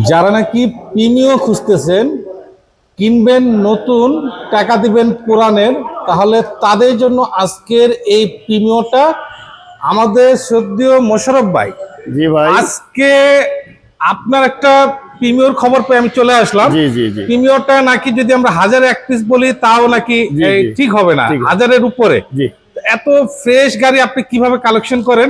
যারা নাকি প্রিমিও খুঁজতেছেন কিনবেন নতুন টাকা দিবেন পুরানের তাহলে তাদের জন্য আজকের এই প্রিমিওটা আমাদের সদ্যীয় মোশারফ ভাই। জি ভাই। আজকে আপনার একটা প্রিমিওর খবর পেয়ে আমি চলে আসলাম। জি জি জি। প্রিমিওটা নাকি যদি আমরা হাজার এক পিস বলি তাও নাকি ঠিক হবে না। হাজারের উপরে। জি। এত ফ্রেশ গাড়ি আপনি কীভাবে কালেকশন করেন?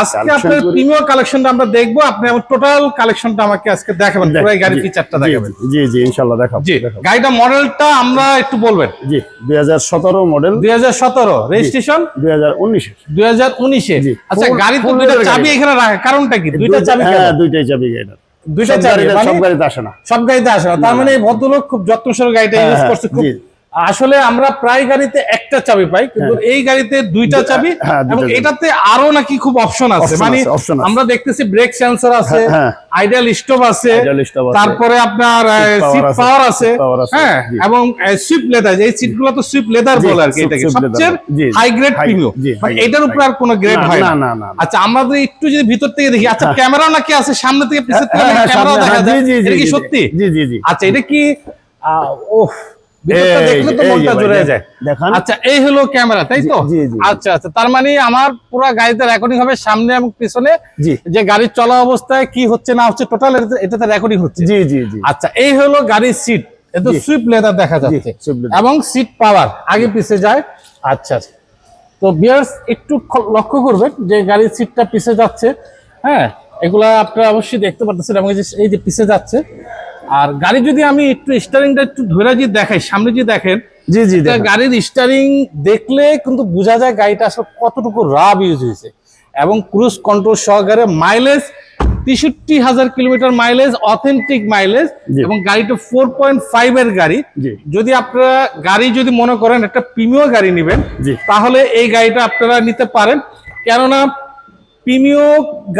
আজকে আপনার করি- প্রিমিয় কালেকশনটা আমরা দেখব আপনি আমার টোটাল কালেকশনটা আমাকে আজকে দেখাবেন পুরো গাড়ির ফিচারটা দেখাবেন। জি জি ইনশাল্লাহ দেখাবো জি গাড়িটা মডেলটা আমরা একটু বলবেন। জি দুই হাজার সতেরো মডেল দুই হাজার সতেরো রেজিস্ট্রেশন দুই হাজার উনিশের। দুই হাজার উনিশে। আচ্ছা গাড়ি তো দুইটা চাবি এখানে রাখা কারণটা কি? দুইটা চাবি কেন? হ্যাঁ দুইটাই চাবি গাড়িটার দুইটা চাবি মানে সব গাড়িতে আসে না। সব গাড়িতে আসে না। তার মানে এই ভদ্রলোক খুব যত্ন সহকারে গাড়িটা হ্যাঁ, ইউজ হ্যাঁ, করছে খুব। আসলে আমরা প্রায় গাড়িতে একটা চাবি পাই কিন্তু এই গাড়িতে দুইটা চাবি হ্যাঁ, এবং এটাতে আরও নাকি খুব অপশন আছে। মানে। আমরা দেখতেছি ব্রেক সেন্সর আছে হ্যাঁ, হ্যাঁ। আইডিয়াল স্টোভ আছে। তারপরে আপনার সিট পাওয়ার আছে হ্যাঁ এবং সুইফট লেদার এই সিটগুলো তো সুইফট লেদার বলে আর কি এটাকে। সবচেয়ে হাই গ্রেড প্রিমিয়াম এটার উপর আর কোনো গ্রেড হয় না। আচ্ছা আমাদের একটু যদি ভিতর থেকে দেখি। আচ্ছা ক্যামেরা নাকি আছে সামনে থেকে পিছন থেকে হ্যাঁ, হ্যাঁ, ক্যামেরা দেখা হ্যাঁ, যায়। এটা কি সত্যি? জি, জি, জি। আচ্ছা এটা কি ওহ আচ্ছা এই হলো ক্যামেরা তাই তো। আচ্ছা আচ্ছা তার মানে আমার পুরো গাড়িতে রেকর্ডিং হবে সামনে এবং পিছনে। যে গাড়ির চলা অবস্থায় কি হচ্ছে না হচ্ছে টোটাল এটাতে রেকর্ডিং হচ্ছে। জি জি জি। আচ্ছা এই হলো গাড়ির সিট এত জি। সুইপ লেদার দেখা যাচ্ছে। এবং সিট পাওয়ার আগে পিছে যায়। আচ্ছা আচ্ছা। তো বিয়ার্স একটু লক্ষ্য করবেন যে গাড়ির সিটটা পিছে যাচ্ছে। হ্যাঁ এগুলা আপনারা অবশ্যই দেখতে পাচ্ছেন এবং এই যে পিছে যাচ্ছে আর গাড়ি যদি আমি একটু স্টারিংটা একটু ধরে যদি দেখাই সামনে যদি দেখেন জি জি গাড়ির স্টারিং দেখলে কিন্তু বোঝা যায় গাড়িটা আসলে কতটুকু রাব ইউজ হয়েছে এবং ক্রুজ কন্ট্রোল সহকারে মাইলেজ তেষট্টি হাজার কিলোমিটার মাইলেজ অথেন্টিক মাইলেজ। এবং গাড়িটা ফোর পয়েন্ট ফাইভ এর গাড়ি। যদি আপনারা গাড়ি যদি মনে করেন একটা প্রিমিয় গাড়ি নেবেন। তাহলে এই গাড়িটা আপনারা নিতে পারেন কেননা প্রিমিয়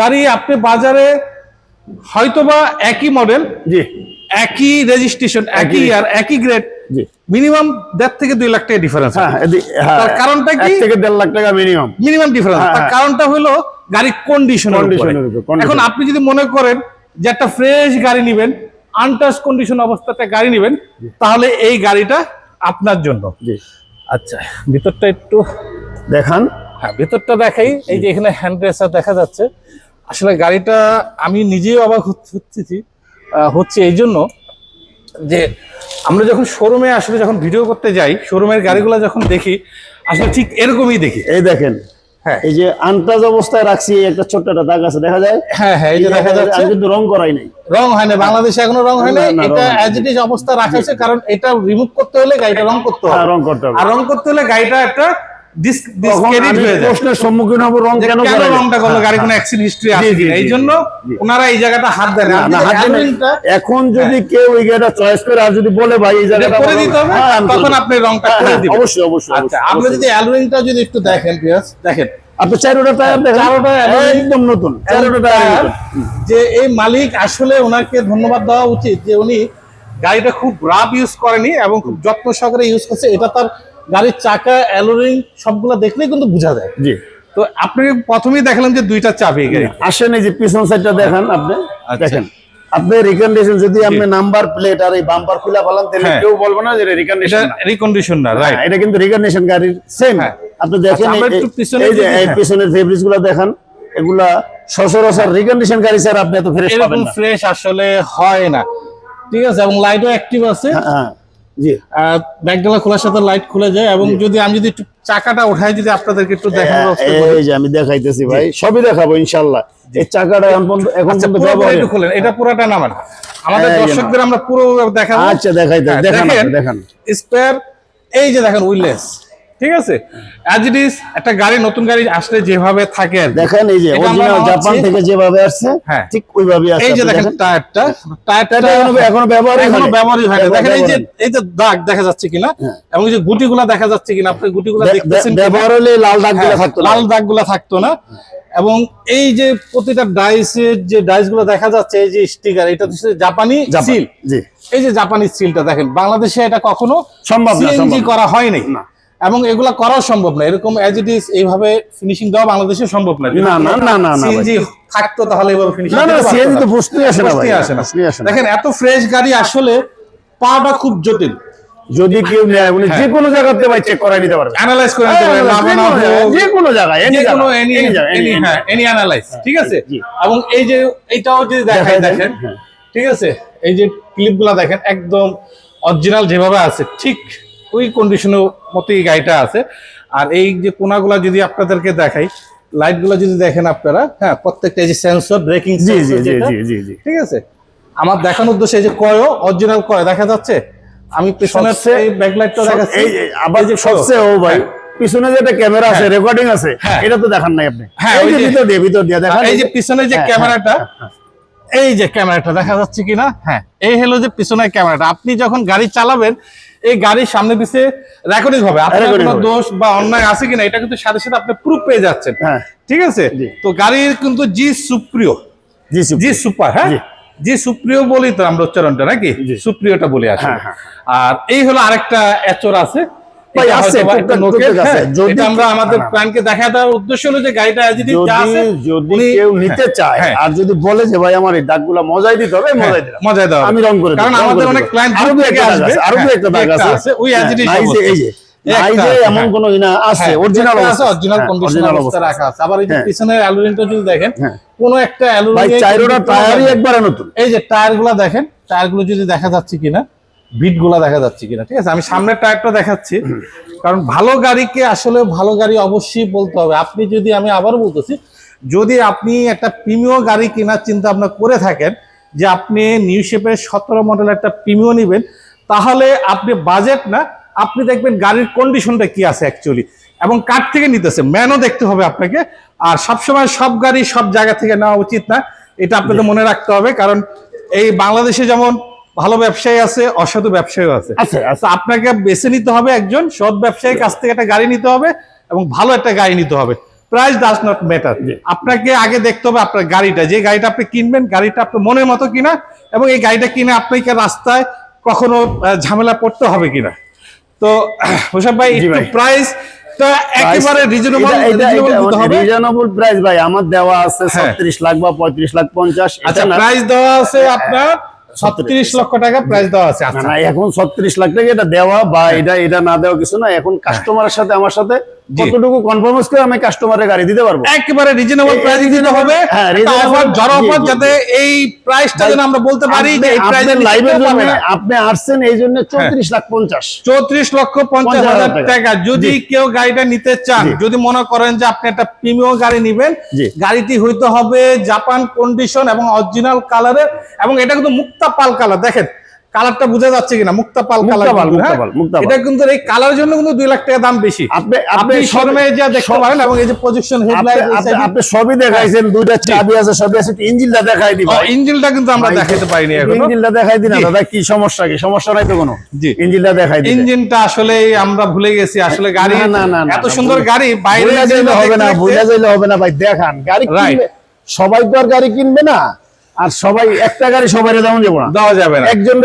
গাড়ি আপনি বাজারে হয়তোবা একই মডেল জি একই রেজিস্ট্রেশন একই ইয়ার একই গ্রেড মিনিমাম দেড় থেকে দুই লাখ টাকা ডিফারেন্স হ্যাঁ। হ্যাঁ, তার কারণটা কি? থেকে দেড় লাখ টাকা মিনিমাম মিনিমাম ডিফারেন্স তার হ্যাঁ। কারণটা হলো গাড়ির কন্ডিশন। এখন আপনি যদি মনে করেন যে একটা ফ্রেশ গাড়ি নেবেন আনটাচ কন্ডিশন অবস্থাতে গাড়ি নেবেন তাহলে এই গাড়িটা আপনার জন্য। জি। আচ্ছা ভিতরটা একটু দেখান। হ্যাঁ ভিতরটা দেখাই। এই যে এখানে হ্যান্ড রেসার দেখা যাচ্ছে। আসলে গাড়িটা আমি নিজেও অবাক হচ্ছি। হচ্ছে এই জন্য যে আমরা যখন শোরুমে আসলে যখন ভিডিও করতে যাই শোরুমের গাড়িগুলো যখন দেখি আসলে ঠিক এরকমই দেখি। এই দেখেন হ্যাঁ। এই যে আনটাজ অবস্থায় রাখছি একটা ছোট্ট একটা দাগ আছে দেখা যায়? হ্যাঁ হ্যাঁ এই যে দেখা যাচ্ছে। আমি কিন্তু রং করাই নাই। রং হয় না বাংলাদেশে এখনও রং হয় না এটা অ্যাজ ইট ইজ অবস্থা রাখা আছে কারণ এটা রিমুভ করতে হলে গাড়িটা রং করতে হ্যাঁ, হবে। রং করতে হবে। আর রং করতে হলে গাড়িটা একটা ডিস তখন ডিসক্রেডিট আমি যায়। প্রশ্নের সম্মুখীন হব রং যে কেন কেন রংটা করল? গাড়ি কোনো। অ্যাক্সিডেন্ট হিস্ট্রি আছে কিনা এই জন্য ওনারা এই জায়গাটা হাত দেন। না, না, হাত দিলে- এখন যদি কেউ এই গাড়িটা চয়েস করে আর যদি বলে ভাই এই জায়গাটা করে দিতে হবে আমি করে তখন আপনি রংটা করে দিবেন। অবশ্যই অবশ্যই আচ্ছা আপনি যদি অ্যালুইংটা যদি একটু দেখেন পিয়াস দেখেন। আপনি চারোটা টায়ার দেখেন। চারোটা একদম নতুন চারোটা টায়ার টায়ার, যে এই মালিক আসলে ওনাকে ধন্যবাদ দেওয়া উচিত যে উনি গাড়িটা খুব রাফ ইউজ করেনি এবং খুব যত্ন সহকারে ইউজ করছে। এটা তার গাড়ির চাকা অ্যালোরিং সবগুলো দেখলেই কিন্তু বোঝা যায়। জি। তো আপনি প্রথমেই দেখালাম যে দুইটা চাবি আসেন এই যে পিছন সাইডটা দেখান আপনি। আচ্ছা। দেখেন আপনি রিকন্ডিশন যদি আপনি নাম্বার প্লেট আর এই বাম্পার খুলে ফেলান তাহলে হ্যাঁ। কেউ বলবে না যে রিকন্ডিশন রিকন্ডিশন না। রাইট এটা কিন্তু রিকন্ডিশন গাড়ির সেম হ্যাঁ। আপনি দেখেন আচ্ছা, আমরা এই- যে এই হ্যাঁ। পিছনের ফেব্রিক্সগুলো দেখেন এগুলা সচরাচর রিকন্ডিশন গাড়ি স্যার আপনি এত ফ্রেশ পাবেন ফ্রেশ আসলে হয় না। ঠিক আছে এবং লাইটও অ্যাক্টিভ আছে। হ্যাঁ, হ্যাঁ। জি। ব্যাকডালা খোলার সাথে লাইট খুলে যায় এবং যদি আমি যদি একটু চাকাটা উঠাই যদি আপনাদেরকে একটু দেখানোর এই যে আমি দেখাইতেছি ভাই সবই দেখাবো এই চাকাটা এখন পর্যন্ত এখন আচ্ছা একটু খুলেন এটা পুরোটা নামান। আমাদের দর্শকদের আমরা পুরো দেখাবো। আচ্ছা হ্যাঁ, দেখান দেখেন। স্পেয়ার এই যে দেখেন উইলেস ঠিক আছে অ্যাজ ইট ইজ একটা গাড়ি নতুন গাড়ি আসলে যেভাবে থাকে আর দেখেন এই যে অরিজিনাল জাপান থেকে যেভাবে আসছে হ্যাঁ। ঠিক ওইভাবেই আসছে এই যে দেখেন। টায়ারটা টায়ারটা এখনও এখনও ব্যবহারই এখনও ব্যবহারই হয় ব্যবহার- দেখেন এই যে এই যে দাগ দেখা যাচ্ছে কিনা হ্যাঁ। এবং এই যে গুটিগুলা দেখা যাচ্ছে কিনা আপনি গুটিগুলা দেখতেছেন ব্যবহার হলে লাল দাগগুলো হ্যাঁ, থাকতো না। লাল দাগগুলা থাকতো না এবং এই যে প্রতিটা ডাইসের যে ডাইসগুলো দেখা যাচ্ছে এই যে স্টিকার এটা হচ্ছে জাপানি সিল জি এই যে জাপানি সিলটা দেখেন বাংলাদেশে এটা কখনো সম্ভব না, সিএনজি সম্ভব না। করা হয়নি না। এবং এগুলা করাও সম্ভব না। এরকম অ্যাজ ইট ইজ এইভাবে ফিনিশিং দেওয়া বাংলাদেশে সম্ভব না। না, না, না, না, সিএনজি থাকতো তাহলে এভাবে ফিনিশিং না না সিএনজি তো বুঝতেই আসে না আসে না। দেখেন এত ফ্রেশ গাড়ি আসলে পাওয়াটা খুব জটিল। যদি কেউ নেয় উনি হ্যাঁ। যে কোনো জায়গাতে ভাই চেক করাই নিতে পারবে। অ্যানালাইজ করে নিতে পারে লাভানা হোক যে কোনো জায়গায় এনি কোনো এনি এনি হ্যাঁ এনি অ্যানালাইজ ঠিক আছে? এবং এই যে এইটাও যদি দেখাই দেখাই দেখেন হ্যাঁ। ঠিক আছে? এই যে ক্লিপগুলো দেখেন একদম অরিজিনাল যেভাবে আছে ঠিক ওই কন্ডিশনের মতোই গাড়িটা আছে। আর এই যে কোনাগুলা যদি আপনাদেরকে দেখাই লাইটগুলো যদি দেখেন আপনারা হ্যাঁ প্রত্যেকটা এই যে সেন্সর ব্রেকিং জি জি জি জি জি ঠিক আছে? আমার দেখানোর উদ্দেশ্যে এই যে কয়ও অরিজিনাল কয় দেখা যাচ্ছে? আমি পেছনের এই ব্যাকলাইটটা দেখাচ্ছি। এই যে আবার যে সবচেয়ে ও ভাই পিছনে যে একটা ক্যামেরা আছে রেকর্ডিং আছে হ্যাঁ। এটা তো দেখান নাই আপনি। হ্যাঁ, এই ওই যে ভিতর দিয়ে ভিতর দিয়ে দেখান এই যে পিছনে যে হ্যাঁ, ক্যামেরাটা এই যে ক্যামেরাটা দেখা যাচ্ছে কিনা? হ্যাঁ এই হলো যে পিছনের ক্যামেরাটা আপনি যখন গাড়ি চালাবেন এই গাড়ির সামনে পিছে রেকর্ডিং হবে। আপনার কোনো দোষ বা অন্যায় আছে কিনা এটা কিন্তু সাথে সাথে আপনি প্রুফ পেয়ে যাচ্ছেন। হ্যাঁ। ঠিক আছে? তো গাড়ির কিন্তু জি সুপ্রিয় জি জি সুপার হ্যাঁ? জি। সুপ্রিয় বলি তো আমরা উচ্চারণটা নাকি। সুপ্রিয়টা বলি আসলে হ্যাঁ, হ্যাঁ। আর এই হলো আরেকটা এচর আছে। আছে, আছে। আছে আমি রং করে আছে, আছে। আছে, এমন। কোন আছে হ্যাঁ, অরিজিনাল আছে অবস্থা অরিজিনাল অবস্থা অবস্থা। রাখা আছে আবার এই যে হ্যাঁ। পিছনের অ্যালুমিনিয়ামটা যদি দেখেন হ্যাঁ। কোন একটা ভাই চাইরোটা টায়ারই একবারে নতুন এই যে টায়ারগুলা দেখেন টায়ারগুলো যদি দেখা যাচ্ছে কিনা বিটগুলা দেখা যাচ্ছে কিনা ঠিক আছে? আমি সামনের টায়ারটা দেখাচ্ছি। কারণ ভালো গাড়িকে আসলে ভালো গাড়ি অবশ্যই বলতে হবে। আপনি যদি আমি আবার বলতেছি যদি আপনি একটা প্রিমিয় গাড়ি কেনার চিন্তা ভাবনা করে থাকেন যে আপনি নিউ শেপের সতেরো মডেলের একটা প্রিমিয় নেবেন তাহলে আপনি বাজেট না আপনি দেখবেন গাড়ির কন্ডিশনটা কি আছে অ্যাকচুয়ালি এবং কার থেকে নিতেছে? ম্যানও দেখতে হবে আপনাকে। আর সবসময় সব গাড়ি সব জায়গা থেকে নেওয়া উচিত না। এটা আপনাদের মনে রাখতে হবে। কারণ এই বাংলাদেশে যেমন ভালো ব্যবসায়ী আছে অসাধু ব্যবসায়ী আছে। আচ্ছা আপনাকে বেছে নিতে হবে একজন সৎ ব্যবসায়ীর কাছ থেকে একটা গাড়ি নিতে হবে এবং ভালো একটা গাড়ি নিতে হবে। প্রাইস ডাজ নট ম্যাটার আপনাকে আগে দেখতে হবে আপনার গাড়িটা যে গাড়িটা আপনি কিনবেন গাড়িটা আপনার মনের মতো কিনা এবং এই গাড়িটা কিনে আপনাকে রাস্তায় কখনো ঝামেলা পড়তে হবে কিনা। তো হোসেন ভাই একেবারে রিজনেবল রিজনেবল প্রাইস ভাই আমার দেওয়া আছে হ্যাঁ। 36 লাখ বা 35 লাখ পঞ্চাশ আচ্ছা প্রাইস দেওয়া আছে আপনার ছত্রিশ লক্ষ টাকা প্রাইস দেওয়া আছে না না এখন 36 লাখ টাকা এটা দেওয়া বা এটা এটা না দেওয়া কিছু না এখন কাস্টমারের সাথে আমার সাথে। কতটুকু কনফার্মেন্স করে আমি কাস্টমারের গাড়ি দিতে পারব? একেবারে রিজনেবল প্রাইস দিতে হবে। হ্যাঁ, offer, জড়ো অফার যাতে এই প্রাইসটা যেন আমরা বলতে পারি যে এই আপনি প্রাইসে লাইভের জন্য আপনি আসছেন এই জন্য 34 লাখ 50 চৌত্রিশ লক্ষ পঞ্চাশ হাজার টাকা। যদি কেউ গাড়িটা নিতে চান যদি মনে করেন যে আপনি একটা প্রিমিয়াম গাড়ি নিবেন। গাড়িটি হইতে হবে জাপান কন্ডিশন এবং অরিজিনাল কালারের এবং এটা কিন্তু মুক্তা পাল কালার দেখেন কালারটা বোঝা যাচ্ছে কিনা? মুক্তা পাল কালার মুক্তা পাল। এটা কিন্তু এই কালারের জন্য কিন্তু দুই লাখ টাকা দাম বেশি। আপনি আপনি আপনি যা দেখতে পারেন এবং এই যে প্রজেকশন হেডলাইট আপনি- সবই দেখাইছেন দুইটা চাবি আছে সবই আছে ইঞ্জিনটা দেখাই দিবা ইঞ্জিনটা কিন্তু আমরা দেখাতে পারিনি এখনও। ইঞ্জিনটা দেখাই দিন। দাদা কি সমস্যা কি? সমস্যা নাই তো কোনো? জি। ইঞ্জিনটা দেখাই দিন ইঞ্জিনটা আসলে আমরা ভুলে গেছি আসলে গাড়ি না, না, এত সুন্দর গাড়ি বাইরে যাইলে হবে না বুঝা যাইলে হবে না ভাই দেখান। গাড়ি কিনবে সবাই তো আর গাড়ি কিনবে না। আর সবাই একটা গাড়ি সবাই যেমন যাব না। দেওয়া যাবে না। একজন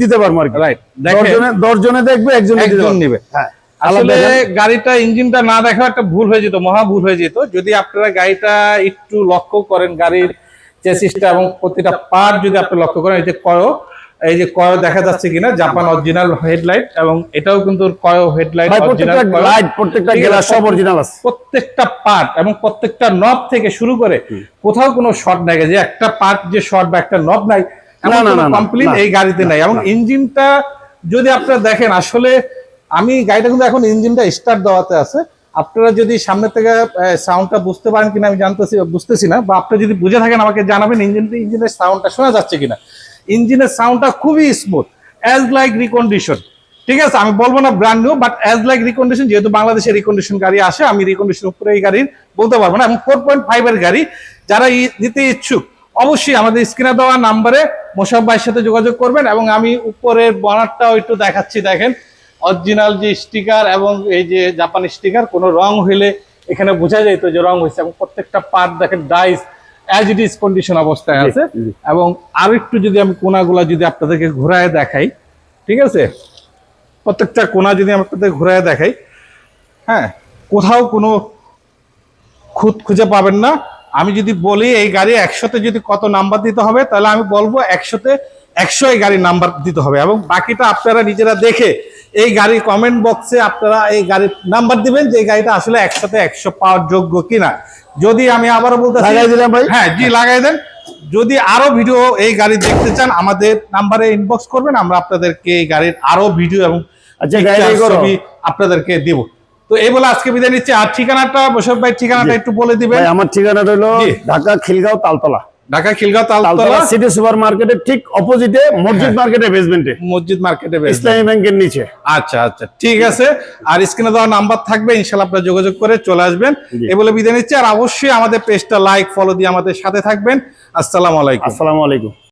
দিতে পারব আর রাইট দশজনে দশজনে দেখবে একজন একজন নিবে। হ্যাঁ। আসলে গাড়িটা ইঞ্জিনটা না দেখা একটা ভুল হয়ে যেত মহা ভুল হয়ে যেত। যদি আপনারা গাড়িটা একটু লক্ষ্য করেন গাড়ির চেসিসটা এবং প্রতিটা পার্ট যদি আপনি লক্ষ্য করেন এই যে কয় এই যে কয় দেখা যাচ্ছে কিনা জাপান অরিজিনাল হেডলাইট এবং এটাও কিন্তু কয় হেডলাইট ভাই প্রত্যেকটা লাইট প্রত্যেকটা গ্লাস সব অরিজিনাল আছে। প্রত্যেকটা পার্ট এবং প্রত্যেকটা নব থেকে শুরু করে কোথাও কোনো শর্ট নাই যে একটা পার্ট যে শর্ট বা একটা নব নাই না, না, কমপ্লিট এই গাড়িতে নাই। এবং ইঞ্জিনটা যদি আপনারা দেখেন আসলে আমি গাড়িটা কিন্তু এখন ইঞ্জিনটা স্টার্ট দেওয়াতে আছে। আপনারা যদি সামনে থেকে সাউন্ডটা বুঝতে পারেন কিনা আমি জানতেছি বুঝতেছি না। বা আপনি যদি বুঝে থাকেন আমাকে জানাবেন ইঞ্জিনটা ইঞ্জিনের সাউন্ডটা শোনা যাচ্ছে কিনা। ইঞ্জিনের সাউন্ডটা খুবই স্মুথ অ্যাজ লাইক রিকন্ডিশন ঠিক আছে, আমি বলব না brand new but as like recondition যেহেতু বাংলাদেশে রিকন্ডিশন গাড়ি আসে, আমি রিকন্ডিশন উপরে এই গাড়ির বলতে পারব না। এবং ফোর পয়েন্ট ফাইভের গাড়ি, যারা নিতে ইচ্ছুক, অবশ্যই আমাদের স্ক্রিনে দেওয়া নাম্বারে মোশাব ভাইয়ের সাথে যোগাযোগ করবেন এবং আমি উপরের বানারটাও একটু দেখাচ্ছি, দেখেন। অরিজিনাল যে স্টিকার এবং এই যে জাপানি স্টিকার কোনো রং হইলে এখানে বোঝা যেত যে রং হয়েছে এবং প্রত্যেকটা পার্ট দেখেন ডাইস অ্যাজ ইট ইজ কন্ডিশন অবস্থায় আছে। এবং আর একটু যদি আমি কোনাগুলা যদি আপনাদেরকে ঘোরায় দেখাই ঠিক আছে? প্রত্যেকটা কোনা যদি আমি আপনাদের ঘোরায় দেখাই হ্যাঁ কোথাও কোনো খুঁত খুঁজে পাবেন না। আমি যদি বলি এই গাড়ি একশোতে যদি কত নাম্বার দিতে হবে তাহলে আমি বলব একশোতে একশো এই গাড়ির নাম্বার দিতে হবে। এবং বাকিটা আপনারা নিজেরা দেখে এই গাড়ি কমেন্ট বক্সে আপনারা এই গাড়ির নাম্বার দিবেন যে গাড়িটা আসলে একশোতে একশো পাওয়ার যোগ্য কিনা। যদি আমি আবারও বলতে লাগাই দিলাম ভাই। হ্যাঁ জি লাগাই দেন। যদি আরও ভিডিও এই গাড়ি দেখতে চান আমাদের নাম্বারে ইনবক্স করবেন আমরা আপনাদেরকে এই গাড়ির আরও ভিডিও এবং আচ্ছা। ছবি আপনাদেরকে দিব। তো এই বলে আজকে বিদায় নিচ্ছি। আর ঠিকানাটা বসব ভাই ঠিকানাটা একটু বলে দিবেন। আমার ঠিকানাটা হলো। ঢাকা খিলগাঁও তালতলা ঢাকা খিলগাঁও তালতলা। সিটি সুপার মার্কেটের ঠিক অপোজিটে মসজিদ মার্কেটের বেসমেন্টে মসজিদ মার্কেটে ইসলামী ব্যাংকের নিচে। আচ্ছা আচ্ছা ঠিক আছে। আর স্ক্রিনে দেওয়া নাম্বার থাকবে ইনশাল্লাহ আপনারা যোগাযোগ করে চলে আসবেন। এ এই বলে বিদায় নিচ্ছি আর অবশ্যই আমাদের পেজটা লাইক ফলো দিয়ে আমাদের সাথে থাকবেন। আসসালামু আলাইকুম। আসসালামু আলাইকুম।